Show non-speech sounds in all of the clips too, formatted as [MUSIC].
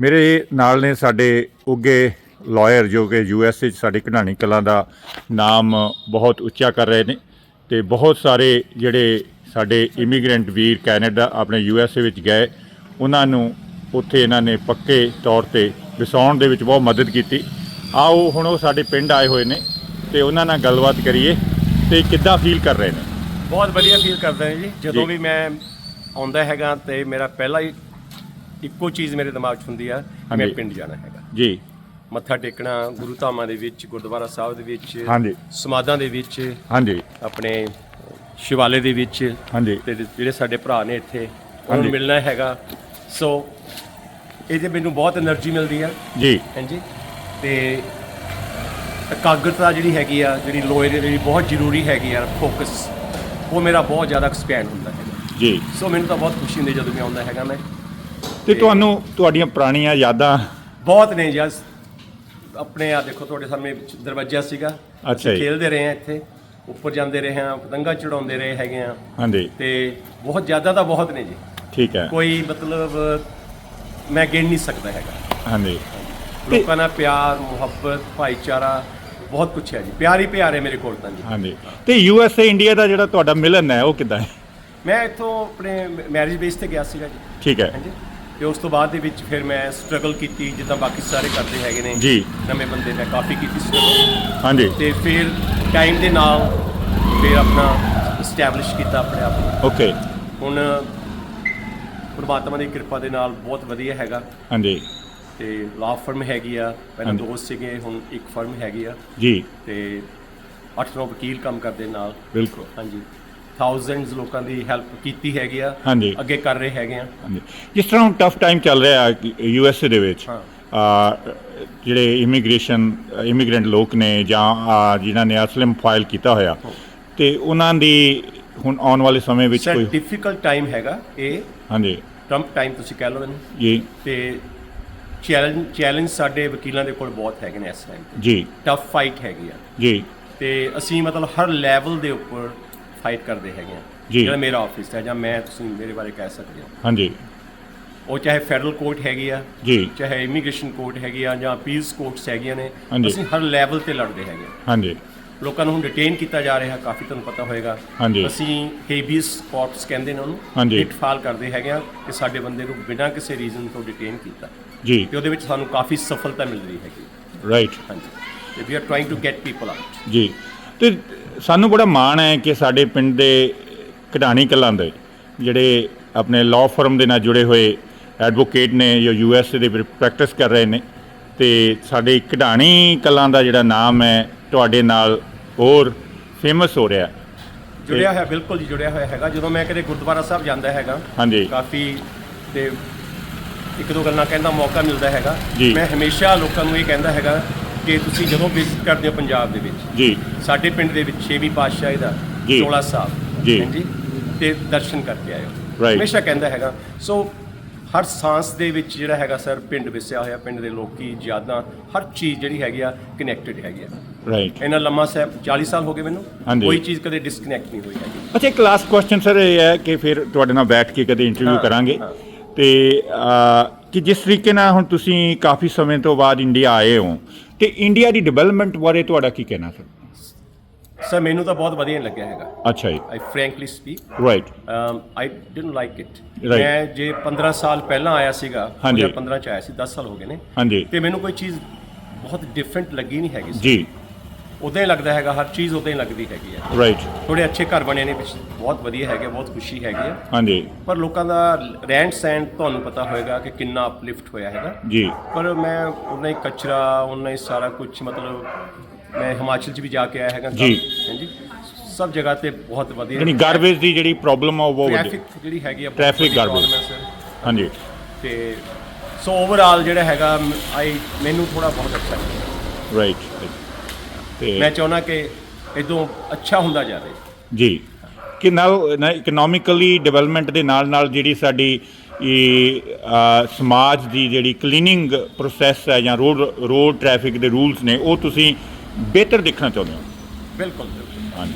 ਮੇਰੇ ਨਾਲ ਨੇ ਸਾਡੇ ਉੱਗੇ ਲਾਇਰ ਜੋ ਕਿ ਯੂ ਐਸ ਏ 'ਚ ਸਾਡੇ ਕਢਾਣੀ ਕਲਾਂ ਦਾ ਨਾਮ ਬਹੁਤ ਉੱਚਾ ਕਰ ਰਹੇ ਨੇ ਤੇ ਬਹੁਤ ਸਾਰੇ ਜਿਹੜੇ ਸਾਡੇ ਇਮੀਗ੍ਰੈਂਟ ਵੀਰ ਕੈਨੇਡਾ ਆਪਣੇ ਯੂ ਐਸ ਏ ਵਿੱਚ ਗਏ ਉਹਨਾਂ ਨੂੰ ਉੱਥੇ ਇਹਨਾਂ ਨੇ ਪੱਕੇ ਤੌਰ ਤੇ ਵਸਾਉਣ ਦੇ ਵਿੱਚ ਬਹੁਤ ਮਦਦ ਕੀਤੀ। ਆਓ ਹੁਣ ਉਹ ਸਾਡੇ ਪਿੰਡ ਆਏ ਹੋਏ ਨੇ ਤੇ ਉਹਨਾਂ ਨਾਲ ਗੱਲਬਾਤ ਕਰੀਏ ਤੇ ਕਿੱਦਾਂ ਫੀਲ ਕਰ ਰਹੇ ਨੇ? ਬਹੁਤ ਵਧੀਆ ਫੀਲ ਕਰਦਾ ਜੀ। ਜਦੋਂ। ਵੀ ਮੈਂ ਆਉਂਦਾ ਹੈਗਾ ਤੇ ਮੇਰਾ ਪਹਿਲਾ ਹੀ ਇੱਕੋ ਚੀਜ਼ ਮੇਰੇ ਦਿਮਾਗ 'ਚ ਹੁੰਦੀ ਆ ਮੈਂ ਪਿੰਡ ਜਾਣਾ ਹੈਗਾ। ਜੀ। ਮੱਥਾ ਟੇਕਣਾ ਗੁਰੂ ਧਾਮਾਂ ਦੇ ਵਿੱਚ ਗੁਰਦੁਆਰਾ ਸਾਹਿਬ ਦੇ ਵਿੱਚ ਹਾਂਜੀ। ਸਮਾਧਾਂ ਦੇ ਵਿੱਚ ਹਾਂਜੀ। ਆਪਣੇ ਸ਼ਿਵਾਲੇ ਦੇ ਵਿੱਚ ਹਾਂਜੀ। ਤੇ ਜਿਹੜੇ ਸਾਡੇ ਭਰਾ ਨੇ ਇੱਥੇ ਉਹਨਾਂ ਨੂੰ ਮਿਲਣਾ ਹੈਗਾ। ਸੋ ਇਹਦੇ ਮੈਨੂੰ ਬਹੁਤ એનર્ਜੀ ਮਿਲਦੀ ਆ। ਜੀ। ਹਾਂਜੀ। ਤੇ ਇਕਾਗਰਤਾ ਜਿਹੜੀ ਹੈਗੀ ਆ ਜਿਹੜੀ ਲੋਏ ਦੇ ਲਈ ਬਹੁਤ ਜ਼ਰੂਰੀ ਹੈਗੀ ਆ ਫੋਕਸ ਉਹ ਮੇਰਾ ਬਹੁਤ ਜ਼ਿਆਦਾ ਐਕਸਪੈਂਡ ਹੁੰਦਾ ਹੈ ਜੀ। ਸੋ ਮੈਨੂੰ ਤਾਂ ਬਹੁਤ ਖੁਸ਼ੀ ਹੁੰਦੀ ਜਦੋਂ ਮੈਂ ਆਉਂਦਾ ਹੈਗਾ ਮੈਂ। ਤੇ ਤੁਹਾਨੂੰ ਤੁਹਾਡੀਆਂ ਪੁਰਾਣੀਆਂ ਯਾਦਾਂ? ਬਹੁਤ ਨੇ ਜਸ ਆਪਣੇ ਆ ਦੇਖੋ ਤੁਹਾਡੇ ਸਾਹਮਣੇ ਦਰਵਾਜ਼ਾ ਸੀਗਾ। ਅੱਛਾ ਜੀ। ਖੇਲਦੇ ਰਹੇ ਆ ਇੱਥੇ। ਉੱਪਰ ਜਾਂਦੇ ਰਹੇ ਆ ਪਤੰਗਾ ਚੜਾਉਂਦੇ ਰਹੇ ਹੈਗੇ ਆ ਹਾਂਜੀ। ਤੇ ਬਹੁਤ ਜ਼ਿਆਦਾ ਤਾਂ ਬਹੁਤ ਨੇ ਜੀ। ਠੀਕ ਹੈ। ਕੋਈ ਮਤਲਬ ਮੈਂ ਗਿਣ ਨਹੀਂ ਸਕਦਾ ਹੈਗਾ। ਹਾਂਜੀ। ਲੋਕਾਂ ਨਾਲ ਪਿਆਰ ਮੁਹੱਬਤ ਭਾਈਚਾਰਾ ਬਹੁਤ ਕੁਛ ਹੈ ਜੀ। ਪਿਆਰ ਹੀ ਪਿਆਰ ਹੈ ਮੇਰੇ ਕੋਲ ਤਾਂ ਜੀ। ਹਾਂਜੀ। ਤੇ ਯੂ ਐਸ ਏ ਇੰਡੀਆ ਦਾ ਜਿਹੜਾ ਤੁਹਾਡਾ ਮਿਲਨ ਹੈ ਉਹ ਕਿੱਦਾਂ ਹੈ? ਮੈਂ ਇੱਥੋਂ ਆਪਣੇ ਮੈਰਿਜ ਬੇਸ ਤੇ ਗਿਆ ਸੀਗਾ ਜੀ। ਠੀਕ ਹੈ। ਹਾਂਜੀ। ਤੇ ਉਸ ਤੋਂ ਬਾਅਦ ਦੇ ਵਿੱਚ ਫਿਰ ਮੈਂ ਸਟਰਗਲ ਕੀਤੀ ਜਿੱਦਾਂ ਬਾਕੀ ਸਾਰੇ ਕਰਦੇ ਹੈਗੇ ਨੇ। ਜੀ। ਨਵੇਂ ਬੰਦੇ ਨੇ ਕਾਫੀ ਕੀਤੀ ਸਟਰਗਲ ਹਾਂਜੀ। ਤੇ ਫਿਰ ਟਾਈਮ ਦੇ ਨਾਲ ਫਿਰ ਆਪਣਾ ਸਟੈਬਲਿਸ਼ ਕੀਤਾ ਆਪਣੇ ਆਪ ਨੂੰ। ਓਕੇ ਹੁਣ ਪ੍ਰਮਾਤਮਾ ਦੀ ਕਿਰਪਾ ਦੇ ਨਾਲ ਬਹੁਤ ਵਧੀਆ ਹੈਗਾ। ਹਾਂਜੀ। ਤੇ ਲਾਅ ਫਰਮ ਹੈਗੀ ਆ। ਪਹਿਲਾਂ। ਦੋ ਸੀਗੇ ਹੁਣ ਇੱਕ ਫਰਮ ਹੈਗੀ ਆ। ਜੀ। ਤੇ 8-9 ਵਕੀਲ ਕੰਮ ਕਰਦੇ ਨਾਲ। ਬਿਲਕੁਲ। ਹਾਂਜੀ। ਥਾਊਜ਼ੈਂਡਸ ਲੋਕਾਂ ਦੀ ਹੈਲਪ ਕੀਤੀ ਹੈਗੀ ਆ ਹਾਂਜੀ। ਅੱਗੇ ਕਰ ਰਹੇ ਹੈਗੇ ਆ। ਹਾਂਜੀ। ਜਿਸ ਤਰ੍ਹਾਂ ਹੁਣ ਟਫ ਟਾਈਮ ਚੱਲ ਰਿਹਾ ਯੂ ਐਸ ਏ ਦੇ ਵਿੱਚ ਹਾਂ। ਜਿਹੜੇ ਇਮੀਗ੍ਰੇਸ਼ਨ ਇਮੀਗ੍ਰੈਂਟ ਲੋਕ ਨੇ ਜਾਂ ਆ, ਜਿਨ੍ਹਾਂ ਨੇ ਅਸਲਮ ਫਾਈਲ ਕੀਤਾ ਹੋਇਆ ਤੇ ਉਹਨਾਂ ਦੀ ਹੁਣ ਆਉਣ ਵਾਲੇ ਸਮੇਂ ਵਿੱਚ ਸਰ ਕੋਈ ਡਿਫਿਕਲਟ ਟਾਈਮ ਹੈਗਾ ਇਹ ਹਾਂਜੀ। ਟਰੰਪ ਟਾਈਮ ਤੁਸੀਂ ਕਹਿ ਲਓ ਇਹਨੂੰ। ਜੀ। ਤੇ ਚੈਲੰਜ ਚੈਲੰਜ ਸਾਡੇ ਵਕੀਲਾਂ ਦੇ ਕੋਲ ਬਹੁਤ ਹੈਗੇ ਨੇ ਇਸ ਟਾਈਮ ਜੀ। ਟਫ ਫਾਈਟ ਹੈਗੀ ਆ। ਜੀ। ਤੇ ਅਸੀਂ ਮਤਲਬ ਹਰ ਲੈਵਲ ਦੇ ਉੱਪਰ ਫਾਈਟ ਕਰਦੇ ਹੈਗੇ ਆ। ਜੀ। ਜਿਹੜਾ ਮੇਰਾ ਆਫਿਸ ਹੈ ਜਾਂ ਮੈਂ ਤੁਸੀਂ ਮੇਰੇ ਬਾਰੇ ਕਹਿ ਸਕਦੇ ਹੋ। ਹਾਂਜੀ। ਉਹ ਚਾਹੇ ਫੈਡਰਲ ਕੋਰਟ ਹੈਗੀ ਆ ਜੀ। ਚਾਹੇ ਇਮੀਗ੍ਰੇਸ਼ਨ ਕੋਰਟ ਹੈਗੀ ਆ ਜਾਂ ਅਪੀਲਸ ਕੋਰਟਸ ਹੈਗੀਆਂ ਨੇ ਹਾਂਜੀ। ਅਸੀਂ ਹਰ ਲੈਵਲ ਤੇ ਲੜਦੇ ਹੈਗੇ ਆ। ਹਾਂਜੀ। ਲੋਕਾਂ ਨੂੰ ਹੁਣ ਡਿਟੇਨ ਕੀਤਾ ਜਾ ਰਿਹਾ ਕਾਫੀ ਤੁਹਾਨੂੰ ਪਤਾ ਹੋਏਗਾ। ਹਾਂਜੀ। ਅਸੀਂ ਹੇਬੀਅਸ ਕੋਰਟਸ ਕਹਿੰਦੇ ਨੇ ਉਹਨੂੰ। ਹਾਂਜੀ। ਫਾਲ ਕਰਦੇ ਹੈਗੇ ਆ ਕਿ ਸਾਡੇ ਬੰਦੇ ਨੂੰ ਬਿਨਾਂ ਕਿਸੇ ਰੀਜ਼ਨ ਤੋਂ ਡਿਟੇਨ ਕੀਤਾ। ਜੀ। ਤੇ ਉਹਦੇ ਵਿੱਚ ਸਾਨੂੰ ਕਾਫੀ ਸਫਲਤਾ ਮਿਲ ਰਹੀ ਹੈਗੀ। ਰਾਈਟ ਹਾਂਜੀ। We are trying to get people out ਜੀ। ਤੇ ਸਾਨੂੰ ਬੜਾ ਮਾਣ ਹੈ ਕਿ ਸਾਡੇ ਪਿੰਡ ਦੇ ਕਢਾਣੀ ਕਲਾਂ ਦੇ ਜਿਹੜੇ ਆਪਣੇ ਲਾਅ ਫਰਮ ਦੇ ਨਾਲ ਜੁੜੇ ਹੋਏ ਐਡਵੋਕੇਟ ਨੇ ਜੋ ਯੂ ਐਸ ਏ ਦੇ ਵਿੱਚ ਪ੍ਰੈਕਟਿਸ ਕਰ ਰਹੇ ਨੇ ਤੇ ਸਾਡੇ ਕਢਾਣੀ ਕਲਾਂ ਦਾ ਜਿਹੜਾ ਨਾਮ ਹੈ ਤੁਹਾਡੇ ਨਾਲ ਹੋਰ ਫੇਮਸ ਹੋ ਰਿਹਾ। ਜੁੜਿਆ ਹੋਇਆ ਬਿਲਕੁਲ ਜੀ ਜੁੜਿਆ ਹੋਇਆ ਹੈਗਾ ਜਦੋਂ ਮੈਂ ਕਦੇ ਗੁਰਦੁਆਰਾ ਸਾਹਿਬ ਜਾਂਦਾ ਹੈਗਾ ਹਾਂਜੀ ਕਾਫੀ ਤੇ ਇੱਕ ਦੋ ਗੱਲਾਂ ਕਹਿੰਦਾ ਮੌਕਾ ਮਿਲਦਾ ਹੈਗਾ। ਮੈਂ ਹਮੇਸ਼ਾ ਲੋਕਾਂ ਨੂੰ ਇਹ ਕਹਿੰਦਾ ਹੈਗਾ ਕਿ ਤੁਸੀਂ ਜਦੋਂ ਵਿਜ਼ਿਟ ਕਰਦੇ ਹੋ ਪੰਜਾਬ ਦੇ ਵਿੱਚ ਜੀ ਸਾਡੇ ਪਿੰਡ ਦੇ ਵਿੱਚ ਛੇਵੀਂ ਪਾਤਸ਼ਾਹੀ ਦਾ ਜੀ। ਚੋਲਾ ਸਾਹਿਬ ਜੀ। ਹਾਂਜੀ ਤੇ ਦਰਸ਼ਨ ਕਰਕੇ ਆਇਓ Right. ਹਮੇਸ਼ਾ ਕਹਿੰਦਾ ਹੈਗਾ ਸੋ ਹਰ ਸਾਂਸ ਦੇ ਵਿੱਚ ਜਿਹੜਾ ਹੈਗਾ ਸਰ ਪਿੰਡ ਵਸਿਆ ਹੋਇਆ ਪਿੰਡ ਦੇ ਲੋਕੀ ਯਾਦਾਂ ਹਰ ਚੀਜ਼ ਜਿਹੜੀ ਹੈਗੀ ਆ ਕਨੈਕਟਡ ਹੈਗੀ ਆ ਰਾਈਟ ਇਹਨਾਂ ਲੰਮਾ ਸਾਹਿਬ 40 ਸਾਲ ਹੋ ਗਏ ਮੈਨੂੰ ਹਾਂਜੀ। ਕੋਈ ਚੀਜ਼ ਕਦੇ ਡਿਸਕਨੈਕਟ ਨਹੀਂ ਹੋਈ ਹੈਗੀ ਅੱਛਾ ਇੱਕ ਲਾਸਟ ਕੁਐਸਚਨ ਸਰ ਇਹ ਹੈ ਕਿ ਫਿਰ ਤੁਹਾਡੇ ਨਾਲ ਬੈਠ ਕੇ ਕਦੇ ਇੰਟਰਵਿਊ ਹਾਂ, ਕਰਾਂਗੇ ਹਾਂ। ਤੇ ਅਹ, ਕਿ ਜਿਸ ਤਰੀਕੇ ਨਾਲ ਹੁਣ ਤੁਸੀਂ ਕਾਫੀ ਸਮੇਂ ਤੋਂ ਬਾਅਦ ਇੰਡੀਆ ਆਏ ਹੋ ਤੇ ਇੰਡੀਆ ਦੀ ਡਿਵੈਲਪਮੈਂਟ ਬਾਰੇ ਤੁਹਾਡਾ ਕੀ ਕਹਿਣਾ ਸਰ? ਸਰ ਮੈਨੂੰ ਤਾਂ ਬਹੁਤ ਵਧੀਆ ਲੱਗਿਆ ਹੈਗਾ। ਅੱਛਾ ਜੀ। I frankly speak right I didn't like it Right. ਮੈਂ ਜੇ 15 ਸਾਲ ਪਹਿਲਾਂ ਆਇਆ ਸੀਗਾ ਹਾਂਜੀ। 15 ਚ ਆਇਆ ਸੀ 10 ਸਾਲ ਹੋ ਗਏ ਨੇ ਹਾਂਜੀ। ਤੇ ਮੈਨੂੰ ਕੋਈ ਚੀਜ਼ ਬਹੁਤ ਡਿਫਰੈਂਟ ਲੱਗੀ ਨਹੀਂ ਹੈਗੀ ਜੀ। ਉਦਾਂ ਹੀ ਲੱਗਦਾ ਹੈਗਾ ਹਰ ਚੀਜ਼ ਉਦਾਂ ਹੀ ਲੱਗਦੀ ਹੈਗੀ ਹੈ। ਰਾਈਟ ਥੋੜੇ ਅੱਛੇ ਘਰ ਬਣੇ ਨੇ ਵਿੱਚ ਬਹੁਤ ਵਧੀਆ ਹੈਗੇ ਬਹੁਤ ਖੁਸ਼ੀ ਹੈਗੀ ਹੈ। ਹਾਂਜੀ। ਪਰ ਲੋਕਾਂ ਦਾ ਰਹਿਣ ਸਹਿਣ ਤੁਹਾਨੂੰ ਪਤਾ ਹੋਏਗਾ ਕਿ ਕਿੰਨਾ ਅਪਲਿਫਟ ਹੋਇਆ ਹੈਗਾ। ਜੀ। ਪਰ ਮੈਂ ਉਹਨਾਂ ਹੀ ਕਚਰਾ ਉਹਨਾਂ ਹੀ ਸਾਰਾ ਕੁਝ ਮਤਲਬ ਮੈਂ ਹਿਮਾਚਲ 'ਚ ਵੀ ਜਾ ਕੇ ਆਇਆ ਹੈਗਾ। ਜੀ। ਹਾਂਜੀ। ਸਭ ਜਗ੍ਹਾ ਤੇ ਬਹੁਤ ਵਧੀਆ। ਯਾਨੀ ਗਾਰਬੇਜ ਦੀ ਜਿਹੜੀ ਪ੍ਰੋਬਲਮ ਆ ਉਹ ਬਹੁਤ ਵੱਡੀ। ਟ੍ਰੈਫਿਕ ਜਿਹੜੀ ਹੈਗੀ ਆ ਬਹੁਤ Traffic ਵੱਡੀ garbage। problem ਹੈ sir। ਹਾਂਜੀ। ਤੇ ਸੋ ਓਵਰਆਲ ਜਿਹੜਾ ਹੈਗਾ ਆਈ ਮੈਨੂੰ ਥੋੜਾ ਬਹੁਤ ਅੱਛਾ ਲੱਗਿਆ। ਰਾਈਟ ਤੇ ਮੈਂ ਚਾਹੁੰਦਾ ਕਿ ਇਦੋਂ ਅੱਛਾ ਹੁੰਦਾ ਜਾਵੇ। ਜੀ। ਕਿ ਨਾਲ ਨਾ ਇਕਨੋਮਿਕਲੀ ਡਿਵੈਲਪਮੈਂਟ ਦੇ ਨਾਲ ਨਾਲ ਜਿਹੜੀ ਸਾਡੀ ਇਹ ਅ, ਸਮਾਜ ਦੀ ਜਿਹੜੀ ਕਲੀਨਿੰਗ ਪ੍ਰੋਸੈਸ ਹੈ ਜਾਂ ਰੋਡ ਰੋਡ ਟ੍ਰੈਫਿਕ ਦੇ ਰੂਲਸ ਨੇ ਉਹ ਤੁਸੀਂ ਬਿਹਤਰ ਦੇਖਣਾ ਚਾਹੁੰਦੇ ਹੋ? ਬਿਲਕੁਲ ਬਿਲਕੁਲ। ਹਾਂਜੀ।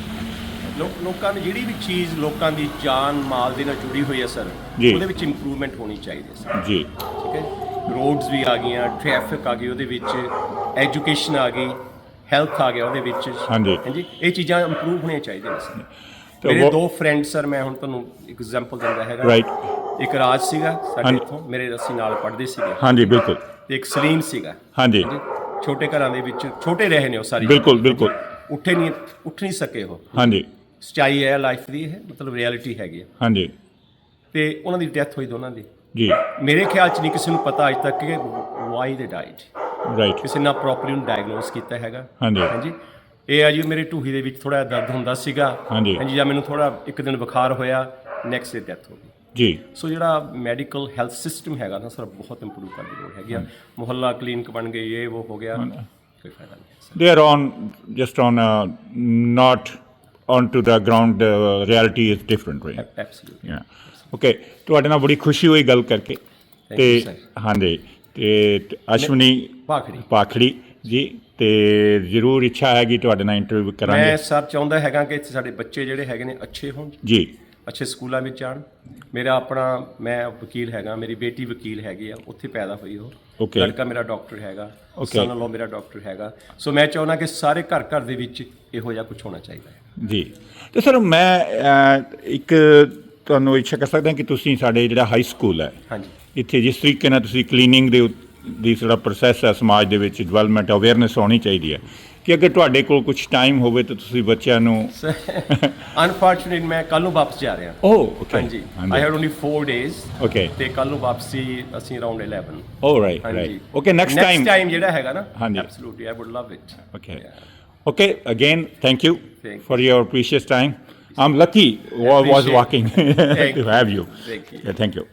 ਲੋਕ- ਲੋਕਾਂ ਦੀ ਜਿਹੜੀ ਵੀ ਚੀਜ਼ ਲੋਕਾਂ ਦੀ ਜਾਨ ਮਾਲ ਦੇ ਨਾਲ ਜੁੜੀ ਹੋਈ ਹੈ ਸਰ ਜੀ। ਉਹਦੇ ਵਿੱਚ ਇੰਪਰੂਵਮੈਂਟ ਹੋਣੀ ਚਾਹੀਦੀ ਹੈ ਸਰ। ਜੀ। ਠੀਕ ਹੈ? ਰੋਡਸ ਵੀ ਆ ਗਈਆਂ ਟ੍ਰੈਫਿਕ ਆ ਗਈ ਉਹਦੇ ਵਿੱਚ ਐਜੂਕੇਸ਼ਨ ਆ ਗਈ ਹੈਲਥ ਆ ਗਿਆ ਉਹਦੇ ਵਿੱਚ। ਹਾਂਜੀ। ਹਾਂਜੀ ਇਹ ਚੀਜ਼ਾਂ ਇੰਪਰੂਵ ਹੋਣੀਆਂ ਚਾਹੀਦੀਆਂ ਨੇ ਸਰ ਮੇਰੇ ਦੋ ਫਰੈਂਡ ਸਰ ਮੈਂ ਹੁਣ ਤੁਹਾਨੂੰ ਐਗਜ਼ਾਮਪਲ ਦਿੰਦਾ ਹੈਗਾ। Right. ਇੱਕ ਰਾਜ ਸੀਗਾ ਸਾਡੇ। ਇੱਥੋਂ ਮੇਰੇ ਅਸੀਂ ਨਾਲ ਪੜ੍ਹਦੇ ਸੀਗੇ। ਹਾਂਜੀ ਬਿਲਕੁਲ। ਤੇ ਇੱਕ ਸਲੀਮ ਸੀਗਾ। ਹਾਂਜੀ। ਛੋਟੇ ਘਰਾਂ ਦੇ ਵਿੱਚ ਛੋਟੇ ਰਹੇ ਨੇ ਉਹ ਸਾਰੀ। ਬਿਲਕੁਲ ਬਿਲਕੁਲ। ਉੱਠੇ ਨਹੀਂ ਉੱਠ ਨਹੀਂ ਸਕੇ ਉਹ। ਹਾਂਜੀ। ਸਚਾਈ ਹੈ ਲਾਈਫ ਦੀ ਇਹ ਮਤਲਬ ਰਿਐਲਿਟੀ ਹੈਗੀ ਹੈ। ਹਾਂਜੀ। ਤੇ ਉਹਨਾਂ ਦੀ ਡੈਥ ਹੋਈ ਦੋਨਾਂ ਦੀ। ਜੀ। ਮੇਰੇ ਖਿਆਲ ਚ ਨਹੀਂ ਕਿਸੇ ਨੂੰ ਪਤਾ ਅਜ ਤੱਕ ਕਿ ਵਾਈ ਦੇ ਡਾਈਡ ਰਾਈਟ ਕਿਸੇ ਨੇ ਪ੍ਰੋਪਰਲੀ ਉਹਨੂੰ ਡਾਇਗਨੋਸ ਕੀਤਾ ਹੈਗਾ। ਹਾਂਜੀ। ਹਾਂਜੀ। ਇਹ ਆ ਜੀ ਮੇਰੇ ਢੂਹੀ ਦੇ ਵਿੱਚ ਥੋੜਾ ਦਰਦ ਹੁੰਦਾ ਸੀਗਾ। ਹਾਂਜੀ। ਜਾਂ ਮੈਨੂੰ ਥੋੜਾ ਇੱਕ ਦਿਨ ਬੁਖਾਰ ਹੋਇਆ ਨੈਕਸਟ ਡੇ ਡੈਥ ਹੋ ਗਈ। ਜੀ। ਸੋ ਜਿਹੜਾ ਮੈਡੀਕਲ ਹੈਲਥ ਸਿਸਟਮ ਹੈਗਾ ਨਾ ਸਰ ਬਹੁਤ ਇੰਪਰੂਵ ਕਰਨ ਦੀ ਲੋੜ ਹੈਗੀ ਆ। ਮੁਹੱਲਾ ਕਲੀਨਿਕ ਬਣ ਗਈ ਇਹ ਉਹ ਹੋ ਗਿਆ। ਕੋਈ ਫਾਇਦਾ ਨਹੀਂ on just on uh, not onto the ground uh, reality is different right? Sir absolutely okay. ਤੁਹਾਡੇ ਨਾਲ ਬੜੀ ਖੁਸ਼ੀ ਹੋਈ ਗੱਲ ਕਰਕੇ। ਤੇ. ਹਾਂਜੀ। ਤੇ ਅਸ਼ਵਨੀ ਭਾਖੜੀ। ਪਾਖੜੀ ਜੀ ਤੇ ਜ਼ਰੂਰ ਇੱਛਾ ਹੈਗੀ ਤੁਹਾਡੇ ਨਾਲ ਇੰਟਰਵਿਊ ਮੈਂ ਕਰਾਂਗੇ ਸਰ ਚਾਹੁੰਦਾ ਹੈਗਾ ਕਿ ਇੱਥੇ ਸਾਡੇ ਬੱਚੇ ਜਿਹੜੇ ਹੈਗੇ ਨੇ ਅੱਛੇ ਹੋਣ। ਜੀ। ਅੱਛੇ ਸਕੂਲਾਂ ਵਿੱਚ ਜਾਣ। ਮੇਰਾ ਆਪਣਾ ਮੈਂ ਵਕੀਲ ਹੈਗਾ ਮੇਰੀ ਬੇਟੀ ਵਕੀਲ ਹੈਗੀ ਆ ਉੱਥੇ ਪੈਦਾ ਹੋਈ ਉਹ. ਲੜਕਾ ਮੇਰਾ ਡਾਕਟਰ ਹੈਗਾ. ਸਨ ਲੋ ਮੇਰਾ ਡਾਕਟਰ ਹੈਗਾ। ਸੋ ਮੈਂ ਚਾਹੁੰਦਾ ਕਿ ਸਾਰੇ ਘਰ ਘਰ ਦੇ ਵਿੱਚ ਇਹੋ ਜਿਹਾ ਕੁਝ ਹੋਣਾ ਚਾਹੀਦਾ ਹੈ। ਜੀ। ਤੇ ਸਰ ਮੈਂ ਇੱਕ ਤੁਹਾਨੂੰ ਇੱਛਾ ਕਰ ਸਕਦਾ ਕਿ ਤੁਸੀਂ ਸਾਡੇ ਜਿਹੜਾ ਹਾਈ ਸਕੂਲ ਹੈ ਹਾਂਜੀ। ਇੱਥੇ ਜਿਸ ਤਰੀਕੇ ਨਾਲ ਤੁਸੀਂ ਕਲੀਨਿੰਗ ਦੇ ਦੀ ਜਿਹੜਾ ਪ੍ਰੋਸੈਸ ਹੈ ਸਮਾਜ ਦੇ ਵਿੱਚ ਡਿਵੈਲਪਮੈਂਟ ਅਵੇਅਰਨੈਸ ਹੋਣੀ ਚਾਹੀਦੀ ਹੈ। ਕਿ ਅਗਰ ਤੁਹਾਡੇ ਕੋਲ ਕੁਝ ਟਾਈਮ ਹੋਵੇ ਤਾਂ ਤੁਸੀਂ ਬੱਚਿਆਂ ਨੂੰ ਅਨਫੋਰਚੂਨੇਟ ਮੈਂ ਕੱਲ ਨੂੰ ਵਾਪਸ ਜਾ ਰਿਹਾ। ਓ ਓਕੇ ਹਾਂਜੀ। I had only 4 days okay ਤੇ ਕੱਲ ਨੂੰ ਵਾਪਸੀ ਅਸੀਂ ਅਰਾਊਂਡ 11 ਓ ਰਾਈਟ ਹਾਂਜੀ। Right okay next time next time ਜਿਹੜਾ ਹੈਗਾ ਨਾ ਹਾਂਜੀ। Absolutely I would love it Okay. Okay, again, thank you Thank for your precious time. I'm lucky wa- was Appreciate- walking. [LAUGHS] To have you. Thank you. Yeah, thank you.